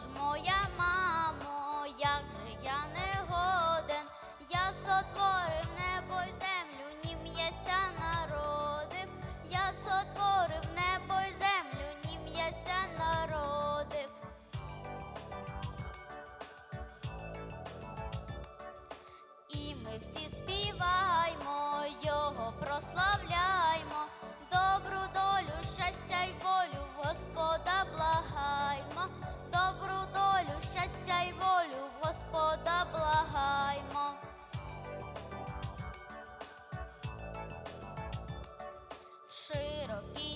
ж моя мамо, як же я не годен, я сотворив небо й землю, ні м'яся народив, я сотворив небо й землю, ні м'яся народив. І ми всі 時